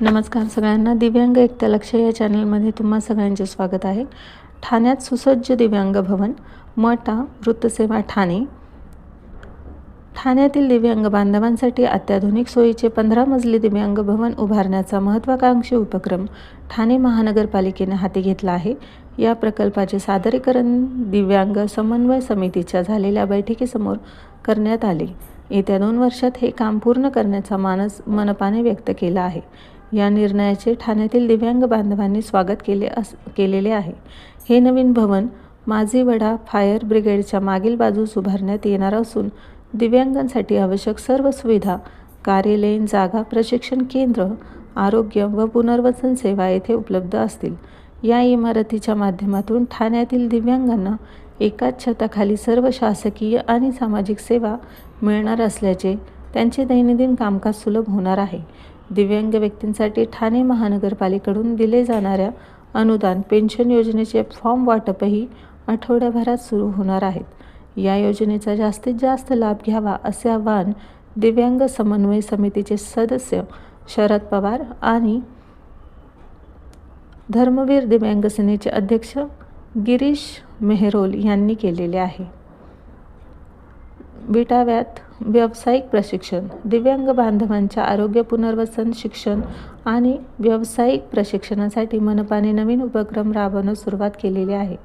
नमस्कार सगळ्यांना. दिव्यांग एकता लक्ष या चॅनलमध्ये तुम्हा सगळ्यांचे स्वागत आहे. ठाण्यात सुसज्ज दिव्यांग भवन मटा वृत्तसेवा ठाणे. ठाण्यातील दिव्यांग बांधवांसाठी अत्याधुनिक सोयीचे पंधरा मजली दिव्यांग भवन उभारण्याचा महत्त्वाकांक्षी उपक्रम ठाणे महानगरपालिकेने हाती घेतला आहे. या प्रकल्पाचे सादरीकरण दिव्यांग समन्वय समितीच्या झालेल्या बैठकीसमोर करण्यात आले. येत्या दोन वर्षात हे काम पूर्ण करण्याचा मानस मनपाने व्यक्त केला आहे. या निर्णयाचे ठाण्यातील दिव्यांग बांधवांनी स्वागत केले अस केलेले आहे. हे नवीन भवन माझीवडा फायर ब्रिगेडच्या मागील बाजूस उभारण्यात येणार असून दिव्यांगांसाठी आवश्यक सर्व सुविधा कार्यालयीन जागा प्रशिक्षण केंद्र आरोग्य व पुनर्वसन सेवा येथे उपलब्ध असतील. या इमारतीच्या माध्यमातून ठाण्यातील दिव्यांगांना एकाच छताखाली सर्व शासकीय आणि सामाजिक सेवा मिळणार असल्याचे त्यांचे दैनंदिन कामकाज सुलभ होणार आहे. दिव्यांग व्यक्तींसाठी ठाणे महानगरपालिकेकडून दिले जाणाऱ्या अनुदान पेन्शन योजनेचे फॉर्म वाटपही आठवड्याभरात सुरू होणार आहेत. या योजनेचा जास्तीत जास्त लाभ घ्यावा असे आवाहन दिव्यांग समन्वय समितीचे सदस्य शरद पवार आणि धर्मवीर दिव्यांग सेनेचे अध्यक्ष गिरीश मेहरोल यांनी केलेले आहे. विटाव्यात व्यावसायिक प्रशिक्षण दिव्यांग बांधवांच्या आरोग्य पुनर्वसन शिक्षण आणि व्यावसायिक प्रशिक्षणासाठी मनपाने नवीन उपक्रम राबवण्यास सुरुवात केलेली आहे.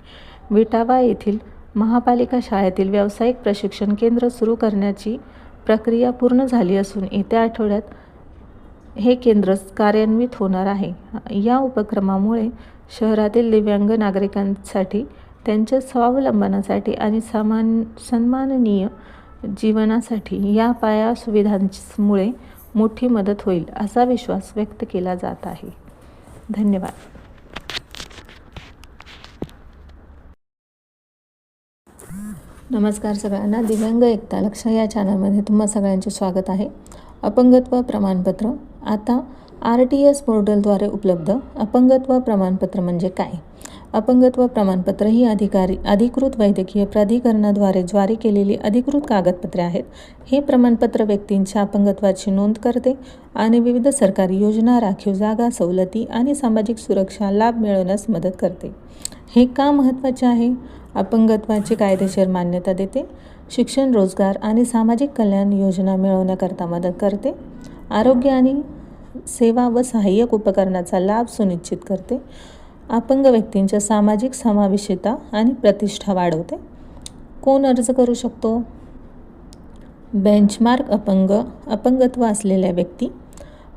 विटावा येथील महापालिका शाळेतील व्यावसायिक प्रशिक्षण केंद्र सुरू करण्याची प्रक्रिया पूर्ण झाली असून येत्या आठवड्यात हे केंद्र कार्यान्वित होणार आहे. या उपक्रमामुळे शहरातील दिव्यांग नागरिकांसाठी त्यांच्या स्वावलंबनासाठी आणि समान सन्माननीय जीवनासाठी या पाया सुविधांमुळे मोठी मदत होईल असा विश्वास व्यक्त केला जात आहे. धन्यवाद. नमस्कार सगळ्यांना. दिव्यांग एकता लक्ष या चॅनलमध्ये तुम्हा सगळ्यांचे स्वागत आहे. अपंगत्व प्रमाणपत्र. आता आर टी एस पोर्टलद्वारे उपलब्ध अपंगत्व प्रमाणपत्र म्हणजे काय? अपंगत्व प्रमाणपत्र ही अधिकारी अधिकृत वैद्यकीय प्राधिकरणाद्वारे जारी केलेली अधिकृत कागदपत्रे आहेत. हे प्रमाणपत्र व्यक्तींच्या अपंगत्वाची नोंद करते आणि विविध सरकारी योजना राखीव जागा सवलती आणि सामाजिक सुरक्षा लाभ मिळवण्यास मदत करते. हे का महत्त्वाचे आहे? अपंगत्वाची कायदेशीर मान्यता देते. शिक्षण रोजगार आणि सामाजिक कल्याण योजना मिळवण्याकरता मदत करते. आरोग्य आणि सेवा व सहाय्यक उपकरणाचा लाभ सुनिश्चित करते. अपंग व्यक्तींच्या सामाजिक समावेशिता आणि प्रतिष्ठा वाढवते. कोण अर्ज करू शकतो? बेंचमार्क अपंग अपंगत्व असलेल्या व्यक्ती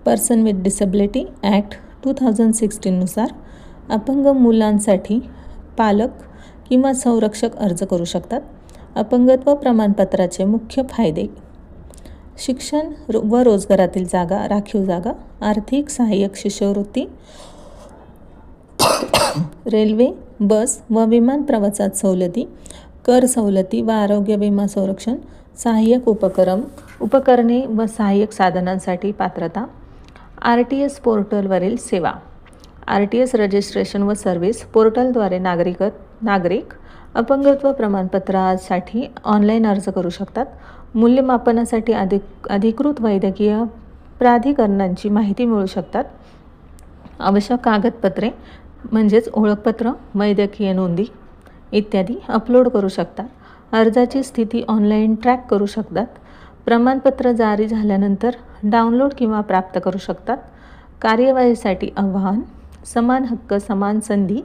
person with disability act two thousand सिक्स्टीननुसार अपंग मुलांसाठी पालक किंवा संरक्षक अर्ज करू शकतात. अपंगत्व प्रमाणपत्राचे मुख्य फायदे. शिक्षण व रोजगारातील जागा राखीव जागा आर्थिक सहाय्यक शिष्यवृत्ती रेल्वे बस व विमान प्रवासात सवलती कर सवलती व आरोग्य विमा संरक्षण सहाय्यक उपक्रम उपकरणे व सहाय्यक साधनांसाठी पात्रता आर टी एस पोर्टलवरील सेवा. आर टी एस रजिस्ट्रेशन व सर्व्हिस पोर्टलद्वारे नागरिक नागरिक अपंगत्व प्रमाणपत्रासाठी ऑनलाईन अर्ज करू शकतात. मूल्यमापनासाठी अधिक अधिकृत वैद्यकीय प्राधिकरणांची माहिती मिळू शकतात. आवश्यक कागदपत्रे म्हणजेच ओळखपत्र वैद्यकीय नोंदी इत्यादी अपलोड करू शकतात. अर्जाची स्थिती ऑनलाईन ट्रॅक करू शकतात. प्रमाणपत्र जारी झाल्यानंतर डाउनलोड किंवा प्राप्त करू शकतात. कार्यवाहीसाठी आव्हान समान हक्क समान संधी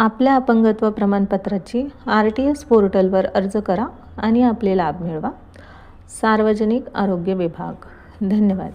आपल्या अपंगत्व प्रमाणपत्राची आर टी एस पोर्टलवर अर्ज करा आणि आपले लाभ मिळवा. सार्वजनिक आरोग्य विभाग. धन्यवाद.